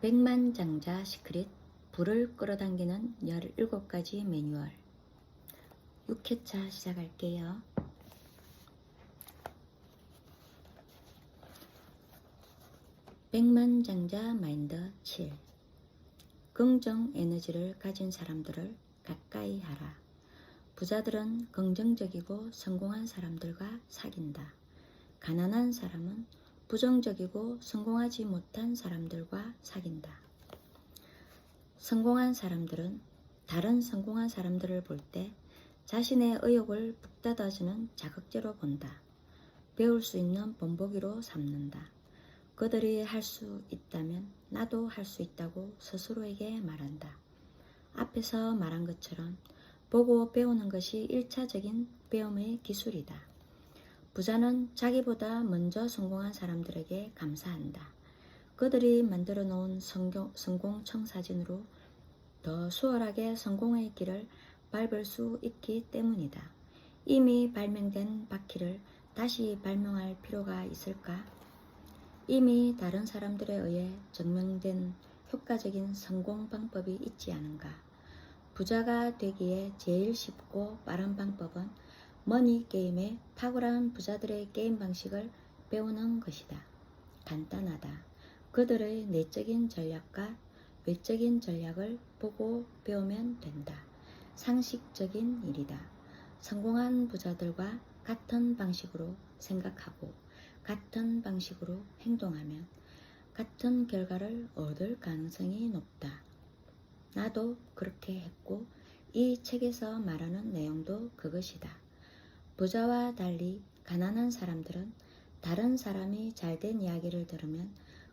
백만장자 시크릿 불을 끌어당기는 17가지 매뉴얼 6회차 시작할게요. 백만장자 마인드 7 긍정 에너지를 가진 사람들을 가까이 하라. 부자들은 긍정적이고 성공한 사람들과 사귄다. 가난한 사람은 부정적이고 성공하지 못한 사람들과 사귄다. 성공한 사람들은 다른 성공한 사람들을 볼 때 자신의 의욕을 북돋아주는 자극제로 본다. 배울 수 있는 본보기로 삼는다. 그들이 할 수 있다면 나도 할 수 있다고 스스로에게 말한다. 앞에서 말한 것처럼 보고 배우는 것이 1차적인 배움의 기술이다. 부자는 자기보다 먼저 성공한 사람들에게 감사한다. 그들이 만들어 놓은 성공, 성공 청사진으로 더 수월하게 성공의 길을 밟을 수 있기 때문이다. 이미 발명된 바퀴를 다시 발명할 필요가 있을까? 이미 다른 사람들에 의해 증명된 효과적인 성공 방법이 있지 않은가? 부자가 되기에 제일 쉽고 빠른 방법은 머니 게임의 탁월한 부자들의 게임 방식을 배우는 것이다. 간단하다. 그들의 내적인 전략과 외적인 전략을 보고 배우면 된다. 상식적인 일이다. 성공한 부자들과 같은 방식으로 생각하고 같은 방식으로 행동하면 같은 결과를 얻을 가능성이 높다. 나도 그렇게 했고 이 책에서 말하는 내용도 그것이다. 부자와 달리 가난한 사람들은 다른 사람이 잘된 이야기를 들으면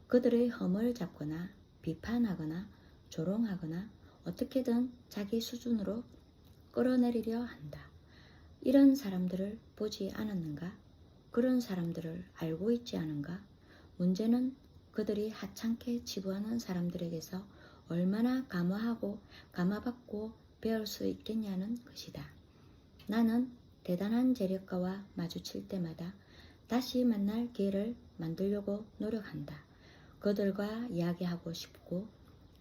그들의 험을 잡거나 비판하거나 조롱하거나 어떻게든 자기 수준으로 끌어내리려 한다. 이런 사람들을 보지 않았는가? 그런 사람들을 알고 있지 않은가? 문제는 그들이 하찮게 치부하는 사람들에게서 얼마나 감화하고 감화받고 배울 수 있겠냐는 것이다. 나는 대단한 재력가와 마주칠 때마다 다시 만날 기회를 만들려고 노력한다. 그들과 이야기하고 싶고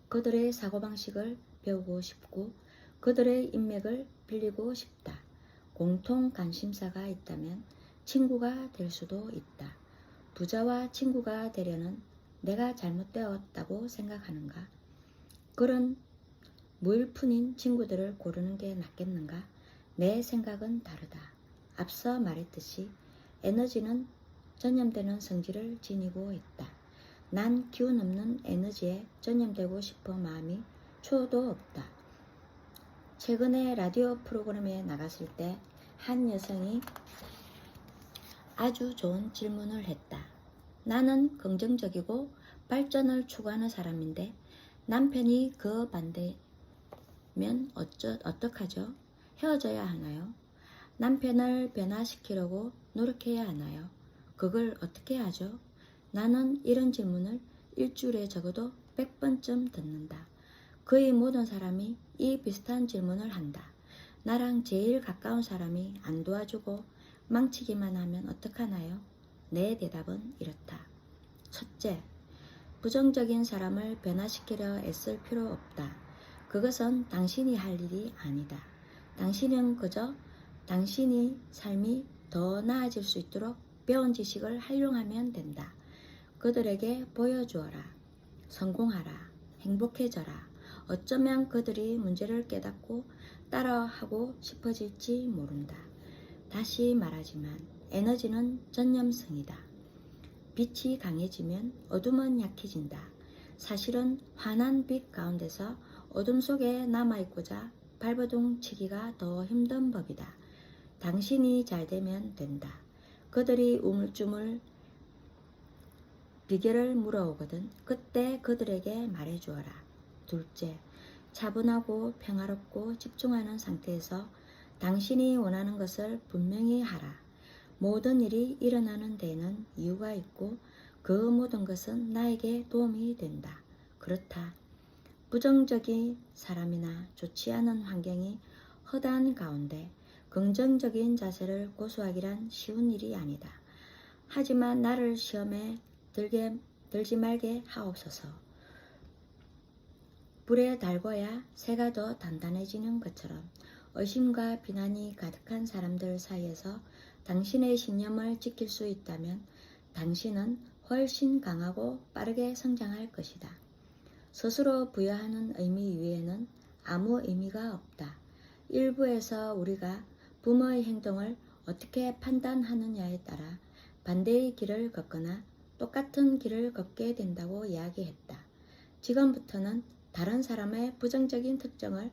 그들의 사고방식을 배우고 싶고 그들의 인맥을 빌리고 싶다. 공통 관심사가 있다면 친구가 될 수도 있다. 부자와 친구가 되려는 내가 잘못되었다고 생각하는가? 그런 무일푼인 친구들을 고르는 게 낫겠는가? 내 생각은 다르다. 앞서 말했듯이 에너지는 전염되는 성질을 지니고 있다. 난 기운 없는 에너지에 전염되고 싶어 마음이 초도 없다. 최근에 라디오 프로그램에 나갔을 때 한 여성이 아주 좋은 질문을 했다. 나는 긍정적이고 발전을 추구하는 사람인데 남편이 그 반대면 어쩌, 어떡하죠? 헤어져야 하나요? 남편을 변화시키려고 노력해야 하나요? 그걸 어떻게 하죠? 나는 이런 질문을 일주일에 적어도 100번쯤 듣는다. 거의 모든 사람이 이 비슷한 질문을 한다. 나랑 제일 가까운 사람이 안 도와주고 망치기만 하면 어떡하나요? 내 대답은 이렇다. 첫째, 부정적인 사람을 변화시키려 애쓸 필요 없다. 그것은 당신이 할 일이 아니다. 당신은 그저 당신이 삶이 더 나아질 수 있도록 배운 지식을 활용하면 된다. 그들에게 보여주어라. 성공하라. 행복해져라. 어쩌면 그들이 문제를 깨닫고 따라하고 싶어질지 모른다. 다시 말하지만 에너지는 전염성이다. 빛이 강해지면 어둠은 약해진다. 사실은 환한 빛 가운데서 어둠 속에 남아있고자 발버둥 치기가 더 힘든 법이다. 당신이 잘 되면 된다. 그들이 우물쭈물 비결을 물어오거든 그때 그들에게 말해주어라. 둘째, 차분하고 평화롭고 집중하는 상태에서 당신이 원하는 것을 분명히 하라. 모든 일이 일어나는 데에는 이유가 있고 그 모든 것은 나에게 도움이 된다. 그렇다. 부정적인 사람이나 좋지 않은 환경이 허다한 가운데 긍정적인 자세를 고수하기란 쉬운 일이 아니다. 하지만 나를 시험에 들게, 들지 말게 하옵소서. 불에 달궈야 새가 더 단단해지는 것처럼 의심과 비난이 가득한 사람들 사이에서 당신의 신념을 지킬 수 있다면 당신은 훨씬 강하고 빠르게 성장할 것이다. 스스로 부여하는 의미 이외에는 아무 의미가 없다. 일부에서 우리가 부모의 행동을 어떻게 판단하느냐에 따라 반대의 길을 걷거나 똑같은 길을 걷게 된다고 이야기했다. 지금부터는 다른 사람의 부정적인 특정을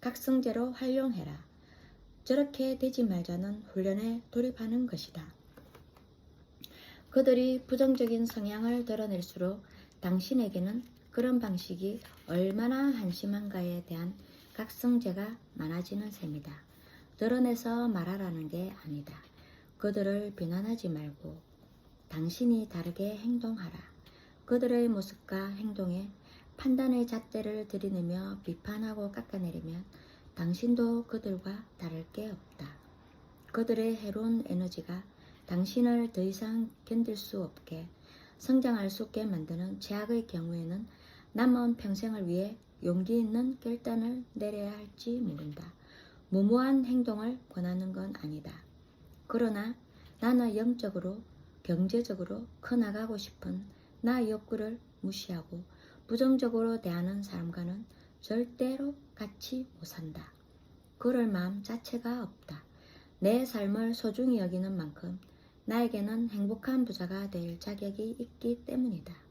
각성제로 활용해라. 저렇게 되지 말자는 훈련에 돌입하는 것이다. 그들이 부정적인 성향을 드러낼수록 당신에게는 그런 방식이 얼마나 한심한가에 대한 각성제가 많아지는 셈이다. 드러내서 말하라는 게 아니다. 그들을 비난하지 말고 당신이 다르게 행동하라. 그들의 모습과 행동에 판단의 잣대를 들이내며 비판하고 깎아내리면 당신도 그들과 다를 게 없다. 그들의 해로운 에너지가 당신을 더 이상 견딜 수 없게 성장할 수 없게 만드는 제약의 경우에는 남은 평생을 위해 용기 있는 결단을 내려야 할지 모른다. 무모한 행동을 권하는 건 아니다. 그러나 나는 영적으로 경제적으로 커나가고 싶은 나 욕구를 무시하고 부정적으로 대하는 사람과는 절대로 같이 못 산다. 그럴 마음 자체가 없다. 내 삶을 소중히 여기는 만큼 나에게는 행복한 부자가 될 자격이 있기 때문이다.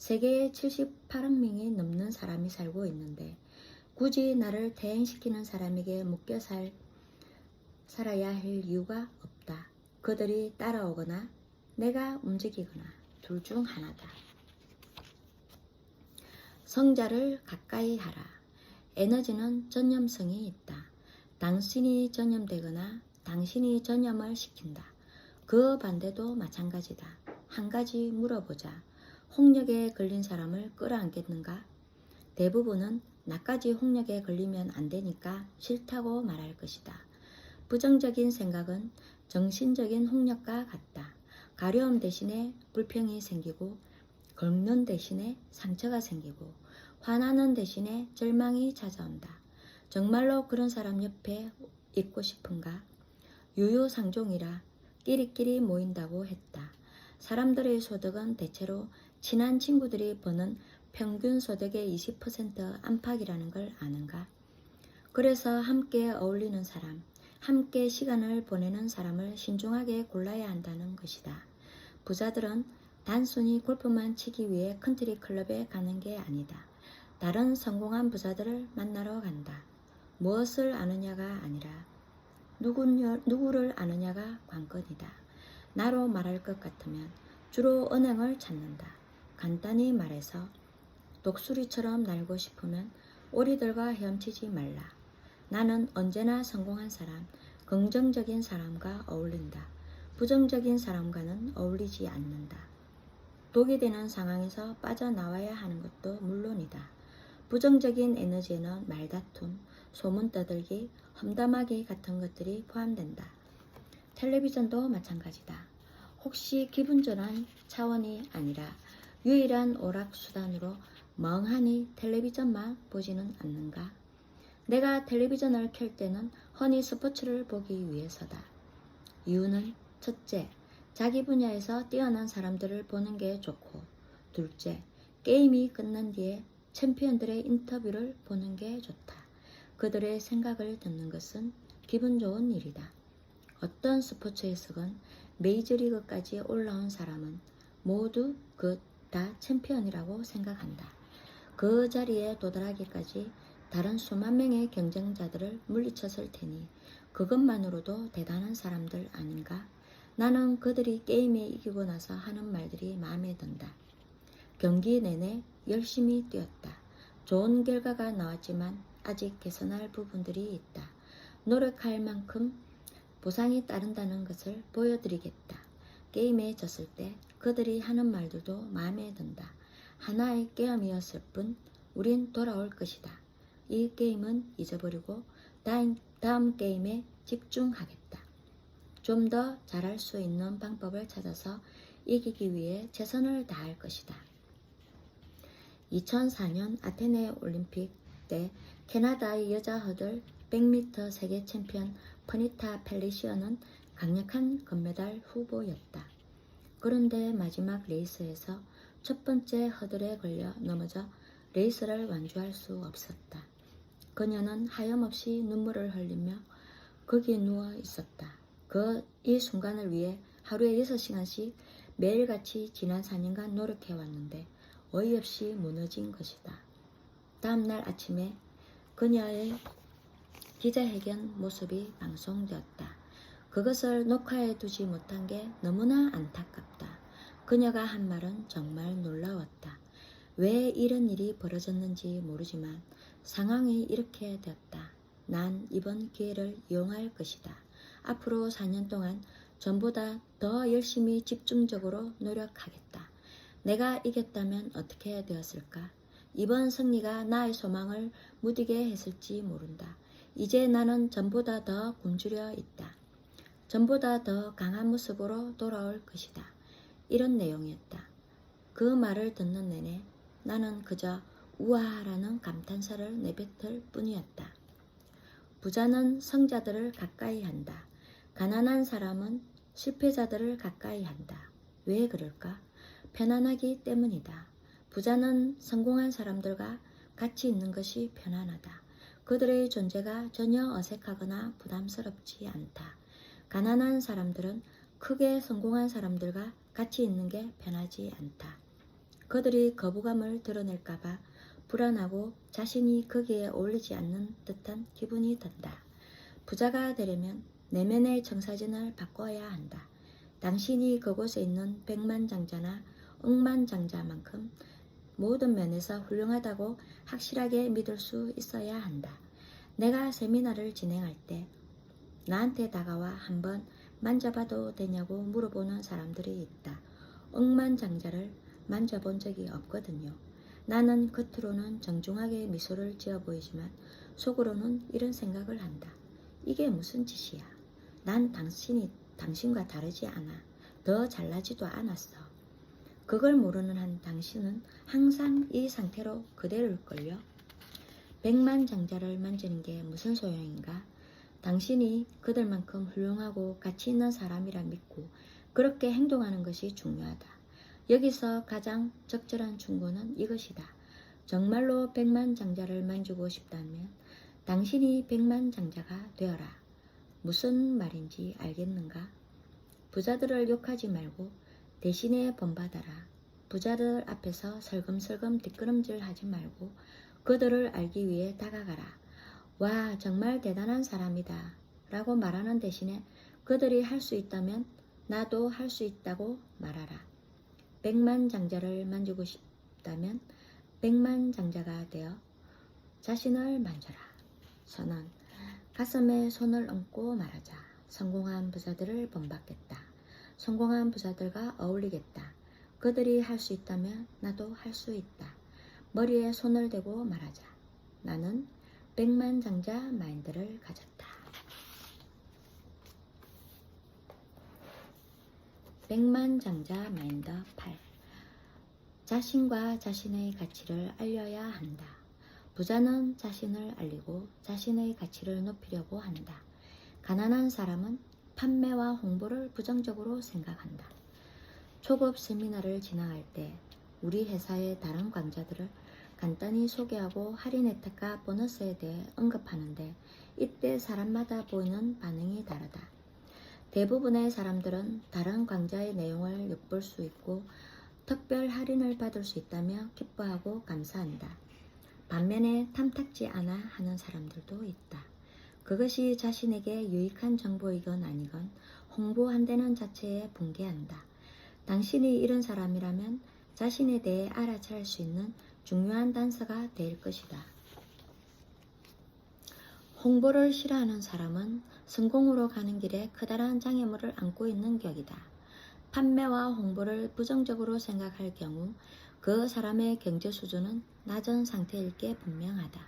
세계에 78억 명이 넘는 사람이 살고 있는데 굳이 나를 대행시키는 사람에게 묶여 살, 살아야 할 이유가 없다. 그들이 따라오거나 내가 움직이거나 둘 중 하나다. 성자를 가까이 하라. 에너지는 전염성이 있다. 당신이 전염되거나 당신이 전염을 시킨다. 그 반대도 마찬가지다. 한 가지 물어보자. 홍역에 걸린 사람을 끌어안겠는가? 대부분은 나까지 홍역에 걸리면 안 되니까 싫다고 말할 것이다. 부정적인 생각은 정신적인 홍역과 같다. 가려움 대신에 불평이 생기고 긁는 대신에 상처가 생기고 화나는 대신에 절망이 찾아온다. 정말로 그런 사람 옆에 있고 싶은가? 유유상종이라 끼리끼리 모인다고 했다. 사람들의 소득은 대체로 친한 친구들이 버는 평균 소득의 20% 안팎이라는 걸 아는가? 그래서 함께 어울리는 사람, 함께 시간을 보내는 사람을 신중하게 골라야 한다는 것이다. 부자들은 단순히 골프만 치기 위해 컨트리 클럽에 가는 게 아니다. 다른 성공한 부자들을 만나러 간다. 무엇을 아느냐가 아니라 누군, 누구를 아느냐가 관건이다. 나로 말할 것 같으면 주로 은행을 찾는다. 간단히 말해서 독수리처럼 날고 싶으면 오리들과 헤엄치지 말라. 나는 언제나 성공한 사람, 긍정적인 사람과 어울린다. 부정적인 사람과는 어울리지 않는다. 독이 되는 상황에서 빠져나와야 하는 것도 물론이다. 부정적인 에너지에는 말다툼, 소문 떠들기, 험담하기 같은 것들이 포함된다. 텔레비전도 마찬가지다. 혹시 기분 전환 차원이 아니라 유일한 오락수단으로 멍하니 텔레비전만 보지는 않는가? 내가 텔레비전을 켤 때는 허니 스포츠를 보기 위해서다. 이유는 첫째, 자기 분야에서 뛰어난 사람들을 보는 게 좋고, 둘째, 게임이 끝난 뒤에 챔피언들의 인터뷰를 보는 게 좋다. 그들의 생각을 듣는 것은 기분 좋은 일이다. 어떤 스포츠에서건 메이저리그까지 올라온 사람은 모두 그 다 챔피언이라고 생각한다. 그 자리에 도달하기까지 다른 수만 명의 경쟁자들을 물리쳤을 테니 그것만으로도 대단한 사람들 아닌가? 나는 그들이 게임에 이기고 나서 하는 말들이 마음에 든다. 경기 내내 열심히 뛰었다. 좋은 결과가 나왔지만 아직 개선할 부분들이 있다. 노력할 만큼 보상이 따른다는 것을 보여드리겠다. 게임에 졌을 때 그들이 하는 말들도 마음에 든다. 하나의 게임이었을 뿐 우린 돌아올 것이다. 이 게임은 잊어버리고 다음, 다음 게임에 집중하겠다. 좀 더 잘할 수 있는 방법을 찾아서 이기기 위해 최선을 다할 것이다. 2004년 아테네 올림픽 때 캐나다의 여자 허들 100m 세계 챔피언 퍼니타 펠리시어는 강력한 금메달 후보였다. 그런데 마지막 레이스에서 첫 번째 허들에 걸려 넘어져 레이스를 완주할 수 없었다. 그녀는 하염없이 눈물을 흘리며 거기에 누워 있었다. 그 이 순간을 위해 하루에 6시간씩 매일같이 지난 4년간 노력해 왔는데 어이없이 무너진 것이다. 다음 날 아침에 그녀의 기자회견 모습이 방송되었다. 그것을 녹화해 두지 못한 게 너무나 안타깝다. 그녀가 한 말은 정말 놀라웠다. 왜 이런 일이 벌어졌는지 모르지만 상황이 이렇게 되었다. 난 이번 기회를 이용할 것이다. 앞으로 4년 동안 전보다 더 열심히 집중적으로 노력하겠다. 내가 이겼다면 어떻게 되었을까? 이번 승리가 나의 소망을 무디게 했을지 모른다. 이제 나는 전보다 더 굶주려 있다. 전보다 더 강한 모습으로 돌아올 것이다. 이런 내용이었다. 그 말을 듣는 내내 나는 그저 우아하라는 감탄사를 내뱉을 뿐이었다. 부자는 성자들을 가까이 한다. 가난한 사람은 실패자들을 가까이 한다. 왜 그럴까? 편안하기 때문이다. 부자는 성공한 사람들과 같이 있는 것이 편안하다. 그들의 존재가 전혀 어색하거나 부담스럽지 않다. 가난한 사람들은 크게 성공한 사람들과 같이 있는 게 편하지 않다. 그들이 거부감을 드러낼까봐 불안하고 자신이 거기에 어울리지 않는 듯한 기분이 든다. 부자가 되려면 내면의 정사진을 바꿔야 한다. 당신이 그곳에 있는 백만장자나 억만장자만큼 모든 면에서 훌륭하다고 확실하게 믿을 수 있어야 한다. 내가 세미나를 진행할 때 나한테 다가와 한번 만져봐도 되냐고 물어보는 사람들이 있다. 억만장자를 만져본 적이 없거든요. 나는 겉으로는 정중하게 미소를 지어 보이지만 속으로는 이런 생각을 한다. 이게 무슨 짓이야? 난 당신이 당신과 다르지 않아. 더 잘나지도 않았어. 그걸 모르는 한 당신은 항상 이 상태로 그대로일걸요. 백만 장자를 만지는 게 무슨 소용인가? 당신이 그들만큼 훌륭하고 가치 있는 사람이라 믿고 그렇게 행동하는 것이 중요하다. 여기서 가장 적절한 충고는 이것이다. 정말로 백만 장자를 만지고 싶다면 당신이 백만 장자가 되어라. 무슨 말인지 알겠는가? 부자들을 욕하지 말고 대신에 본받아라. 부자들 앞에서 설금설금 뒷걸음질 하지 말고 그들을 알기 위해 다가가라. 와, 정말 대단한 사람이다. 라고 말하는 대신에 그들이 할 수 있다면 나도 할 수 있다고 말하라. 백만 장자를 만지고 싶다면 백만 장자가 되어 자신을 만져라. 선언. 가슴에 손을 얹고 말하자. 성공한 부자들을 본받겠다. 성공한 부자들과 어울리겠다. 그들이 할 수 있다면 나도 할 수 있다. 머리에 손을 대고 말하자. 나는 백만장자 마인드를 가졌다. 백만장자 마인드 8. 자신과 자신의 가치를 알려야 한다. 부자는 자신을 알리고 자신의 가치를 높이려고 한다. 가난한 사람은 판매와 홍보를 부정적으로 생각한다. 초급 세미나를 진행할 때 우리 회사의 다른 강좌들을 간단히 소개하고 할인 혜택과 보너스에 대해 언급하는데 이때 사람마다 보이는 반응이 다르다. 대부분의 사람들은 다른 강좌의 내용을 엿볼 수 있고 특별 할인을 받을 수 있다며 기뻐하고 감사한다. 반면에 탐탁지 않아 하는 사람들도 있다. 그것이 자신에게 유익한 정보이건 아니건 홍보한다는 자체에 붕괴한다. 당신이 이런 사람이라면 자신에 대해 알아차릴 수 있는 중요한 단서가 될 것이다. 홍보를 싫어하는 사람은 성공으로 가는 길에 커다란 장애물을 안고 있는 격이다. 판매와 홍보를 부정적으로 생각할 경우 그 사람의 경제 수준은 낮은 상태일 게 분명하다.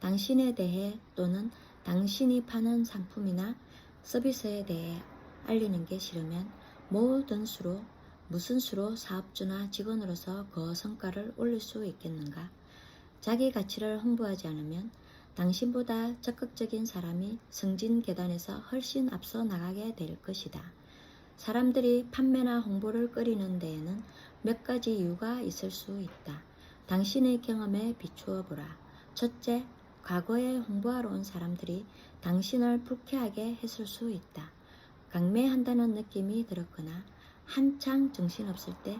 당신에 대해 또는 당신이 파는 상품이나 서비스에 대해 알리는 게 싫으면 모든 수로 무슨 수로 사업주나 직원으로서 그 성과를 올릴 수 있겠는가? 자기 가치를 홍보하지 않으면 당신보다 적극적인 사람이 승진 계단에서 훨씬 앞서 나가게 될 것이다. 사람들이 판매나 홍보를 끓이는 데에는 몇 가지 이유가 있을 수 있다. 당신의 경험에 비추어 보라. 첫째, 과거에 홍보하러 온 사람들이 당신을 불쾌하게 했을 수 있다. 강매한다는 느낌이 들었거나 한창 정신없을 때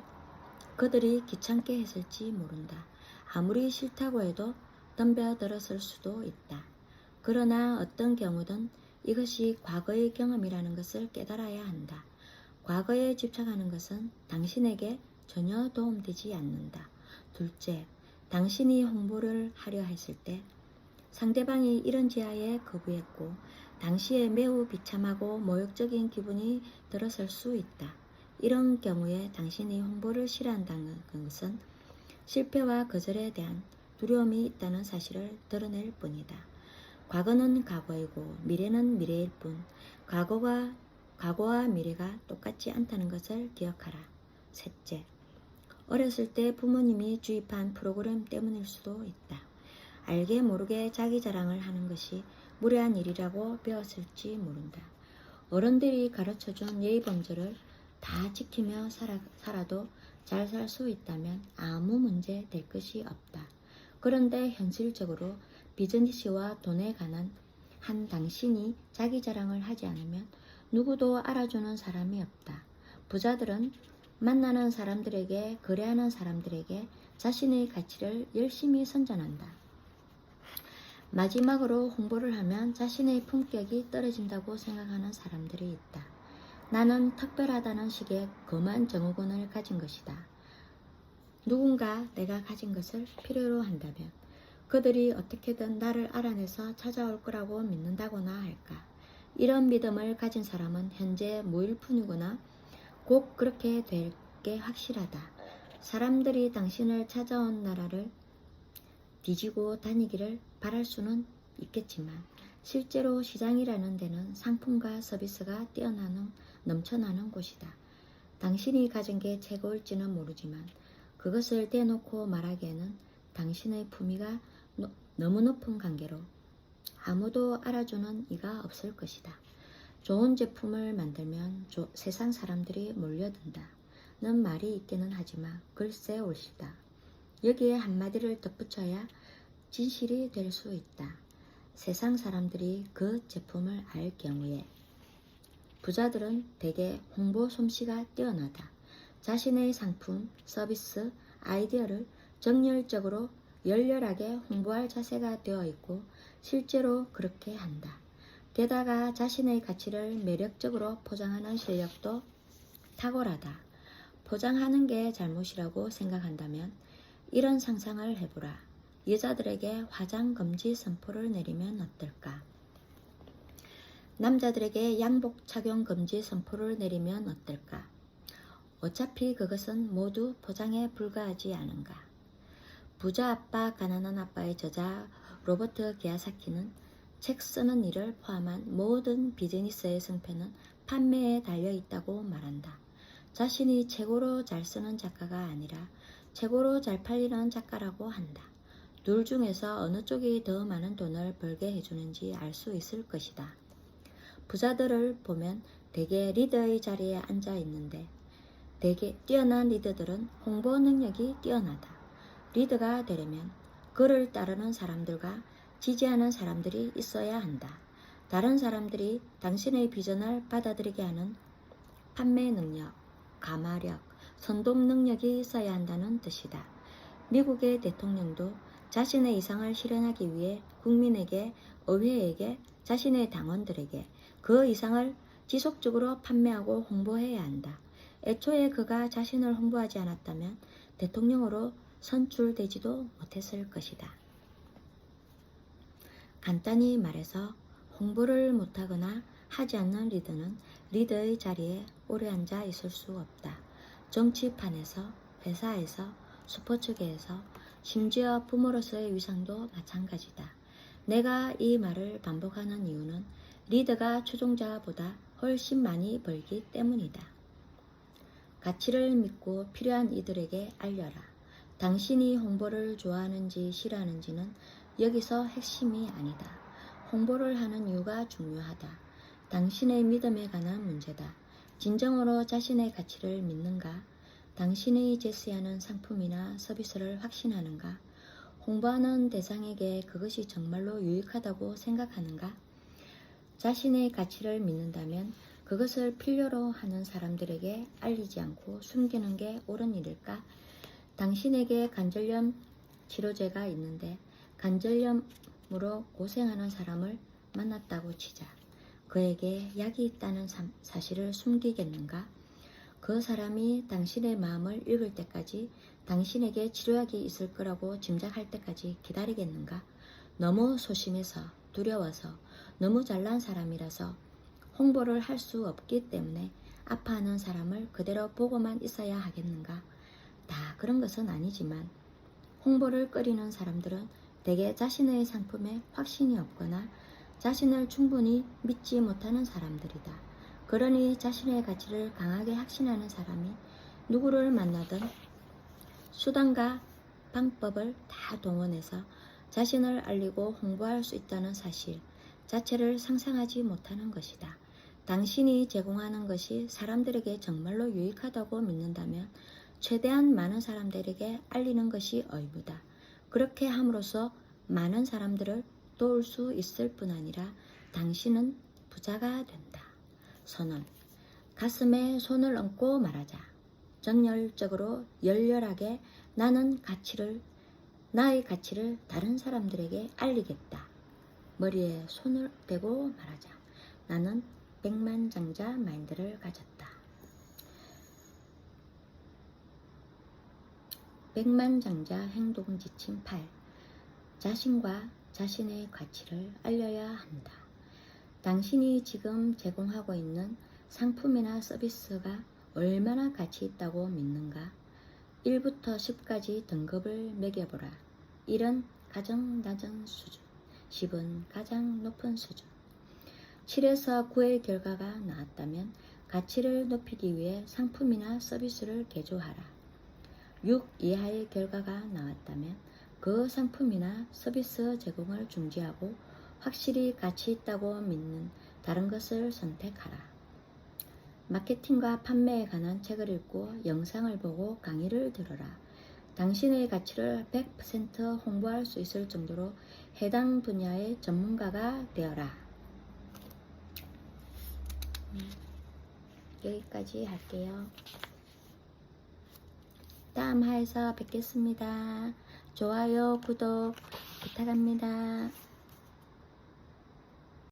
그들이 귀찮게 했을지 모른다. 아무리 싫다고 해도 덤벼들었을 수도 있다. 그러나 어떤 경우든 이것이 과거의 경험이라는 것을 깨달아야 한다. 과거에 집착하는 것은 당신에게 전혀 도움되지 않는다. 둘째, 당신이 홍보를 하려 했을 때 상대방이 이런 지하에 거부했고 당시에 매우 비참하고 모욕적인 기분이 들었을 수 있다. 이런 경우에 당신이 홍보를 싫어한다는 것은 실패와 거절에 대한 두려움이 있다는 사실을 드러낼 뿐이다. 과거는 과거이고 미래는 미래일 뿐 과거가 과거와 미래가 똑같지 않다는 것을 기억하라. 셋째, 어렸을 때 부모님이 주입한 프로그램 때문일 수도 있다. 알게 모르게 자기 자랑을 하는 것이 무례한 일이라고 배웠을지 모른다. 어른들이 가르쳐준 예의 범절을 다 지키며 살아, 살아도 잘 살 수 있다면 아무 문제 될 것이 없다. 그런데 현실적으로 비즈니스와 돈에 관한 한 당신이 자기 자랑을 하지 않으면 누구도 알아주는 사람이 없다. 부자들은 만나는 사람들에게 거래하는 사람들에게 자신의 가치를 열심히 선전한다. 마지막으로 홍보를 하면 자신의 품격이 떨어진다고 생각하는 사람들이 있다. 나는 특별하다는 식의 거만 정우군을 가진 것이다. 누군가 내가 가진 것을 필요로 한다면 그들이 어떻게든 나를 알아내서 찾아올 거라고 믿는다거나 할까. 이런 믿음을 가진 사람은 현재 무일푼이거나 꼭 그렇게 될 게 확실하다. 사람들이 당신을 찾아온 나라를 뒤지고 다니기를 바랄 수는 있겠지만 실제로 시장이라는 데는 상품과 서비스가 뛰어나는 넘쳐나는 곳이다. 당신이 가진 게 최고일지는 모르지만 그것을 대놓고 말하기에는 당신의 품위가 노- 너무 높은 관계로 아무도 알아주는 이가 없을 것이다. 좋은 제품을 만들면 조- 세상 사람들이 몰려든다. 는 말이 있기는 하지만 글쎄 옳시다. 여기에 한마디를 덧붙여야 진실이 될 수 있다. 세상 사람들이 그 제품을 알 경우에 부자들은 대개 홍보 솜씨가 뛰어나다. 자신의 상품, 서비스, 아이디어를 정열적으로 열렬하게 홍보할 자세가 되어 있고 실제로 그렇게 한다. 게다가 자신의 가치를 매력적으로 포장하는 실력도 탁월하다. 포장하는 게 잘못이라고 생각한다면 이런 상상을 해보라. 여자들에게 화장 금지 선포를 내리면 어떨까? 남자들에게 양복 착용 금지 선포를 내리면 어떨까? 어차피 그것은 모두 포장에 불과하지 않은가? 부자 아빠, 가난한 아빠의 저자 로버트 기아사키는 책 쓰는 일을 포함한 모든 비즈니스의 승패는 판매에 달려 있다고 말한다. 자신이 최고로 잘 쓰는 작가가 아니라 최고로 잘 팔리는 작가라고 한다. 둘 중에서 어느 쪽이 더 많은 돈을 벌게 해주는지 알 수 있을 것이다. 부자들을 보면 대개 리더의 자리에 앉아 있는데 대개 뛰어난 리더들은 홍보 능력이 뛰어나다. 리더가 되려면 그를 따르는 사람들과 지지하는 사람들이 있어야 한다. 다른 사람들이 당신의 비전을 받아들이게 하는 판매 능력, 가마력, 선동 능력이 있어야 한다는 뜻이다. 미국의 대통령도 자신의 이상을 실현하기 위해 국민에게, 의회에게, 자신의 당원들에게 그 이상을 지속적으로 판매하고 홍보해야 한다. 애초에 그가 자신을 홍보하지 않았다면 대통령으로 선출되지도 못했을 것이다. 간단히 말해서 홍보를 못하거나 하지 않는 리더는 리더의 자리에 오래 앉아 있을 수 없다. 정치판에서, 회사에서, 스포츠계에서, 심지어 부모로서의 위상도 마찬가지다. 내가 이 말을 반복하는 이유는 리더가 추종자보다 훨씬 많이 벌기 때문이다. 가치를 믿고 필요한 이들에게 알려라. 당신이 홍보를 좋아하는지 싫어하는지는 여기서 핵심이 아니다. 홍보를 하는 이유가 중요하다. 당신의 믿음에 관한 문제다. 진정으로 자신의 가치를 믿는가? 당신이 제시하는 상품이나 서비스를 확신하는가? 홍보하는 대상에게 그것이 정말로 유익하다고 생각하는가? 자신의 가치를 믿는다면 그것을 필요로 하는 사람들에게 알리지 않고 숨기는 게 옳은 일일까? 당신에게 관절염 치료제가 있는데 관절염으로 고생하는 사람을 만났다고 치자. 그에게 약이 있다는 사- 사실을 숨기겠는가? 그 사람이 당신의 마음을 읽을 때까지 당신에게 치료약이 있을 거라고 짐작할 때까지 기다리겠는가? 너무 소심해서 두려워서 너무 잘난 사람이라서 홍보를 할 수 없기 때문에 아파하는 사람을 그대로 보고만 있어야 하겠는가? 다 그런 것은 아니지만 홍보를 꺼리는 사람들은 대개 자신의 상품에 확신이 없거나 자신을 충분히 믿지 못하는 사람들이다. 그러니 자신의 가치를 강하게 확신하는 사람이 누구를 만나든 수단과 방법을 다 동원해서 자신을 알리고 홍보할 수 있다는 사실 자체를 상상하지 못하는 것이다. 당신이 제공하는 것이 사람들에게 정말로 유익하다고 믿는다면 최대한 많은 사람들에게 알리는 것이 의무다. 그렇게 함으로써 많은 사람들을 도울 수 있을 뿐 아니라 당신은 부자가 된다. 선언. 가슴에 손을 얹고 말하자. 정열적으로 열렬하게 나는 가치를 나의 가치를 다른 사람들에게 알리겠다. 머리에 손을 대고 말하자. 나는 백만장자 마인드를 가졌다. 백만장자 행동 지침 8. 자신과 자신의 가치를 알려야 한다. 당신이 지금 제공하고 있는 상품이나 서비스가 얼마나 가치 있다고 믿는가? 1부터 10까지 등급을 매겨보라. 1은 가장 낮은 수준, 10은 가장 높은 수준. 7에서 9의 결과가 나왔다면 가치를 높이기 위해 상품이나 서비스를 개조하라. 6 이하의 결과가 나왔다면 그 상품이나 서비스 제공을 중지하고 확실히 가치 있다고 믿는 다른 것을 선택하라. 마케팅과 판매에 관한 책을 읽고 영상을 보고 강의를 들어라. 당신의 가치를 100% 홍보할 수 있을 정도로 해당 분야의 전문가가 되어라. 음, 여기까지 할게요. 다음 화에서 뵙겠습니다. 좋아요, 구독 부탁합니다.